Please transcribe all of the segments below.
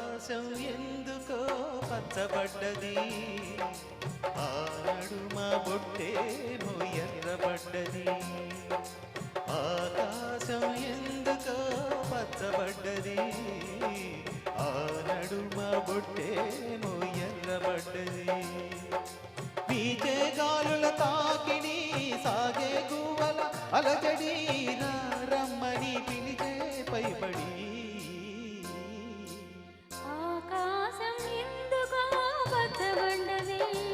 ఆకాశం ఎందుకో పచ్చబడ్డది? ఆనాడు మా బొట్టేమో ఎర్రబడ్డది ఆకాశం ఎందుకో పచ్చబడ్డది? ఆనాడు మా బొట్టేమో ఎర్రబడ్డది పీచే గాలుల తాకిడి సాగే గువల అలజడి ఎందుకో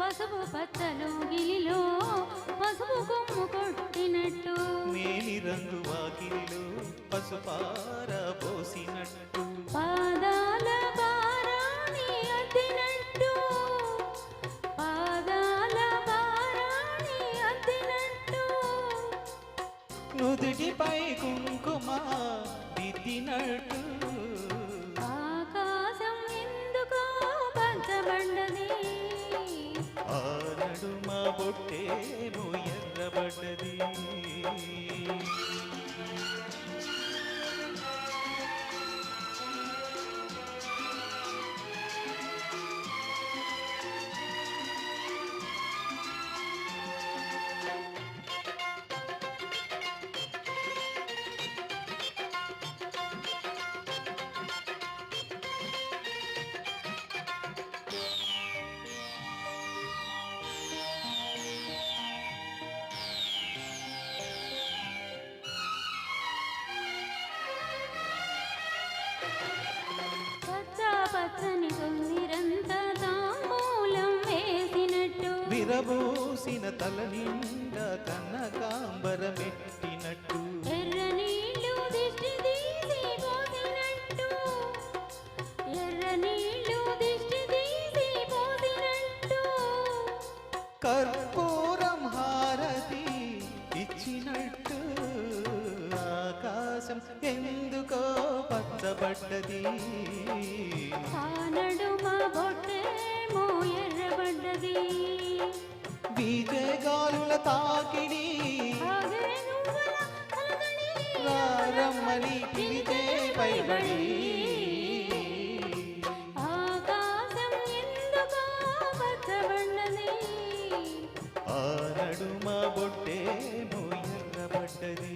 పసుపు పచ్చలు గిలిలో పసుపు కొమ్ము కొట్టినట్టు. మేలి రంగు వాకిలిలో పసుపార పోసినట్టు. పాదాల పారాణి అద్దినట్టు. పాదాల పారాణి అద్దినట్టు. నుదుటిపై కుంకుమ దిద్దినట్టు. పచ్చని తొమ్మిరంతా తాంబూలం వేసినట్టు విరబూసిన తల నిండా కన్నకాంబరమెట్టినట్టు. ఎర్ర నీళ్ళు దిష్టి తీసి పోసినట్టు. ఎర్ర నీళ్ళు దిష్టి తీసి పోసినట్టు. కర్పూరం హారతి ఇచ్చినట్టు. ఆకాశం ఎందుకో బొట్టేమో ఎర్రబడ్డది. బీజగాలుల తాకిడి. రమ్మని పిలిచే పైబడి. ఆకాశం ఎందుకో పచ్చబడ్డది ఆ నడుమ బొట్టేమో ఎర్రబడ్డది.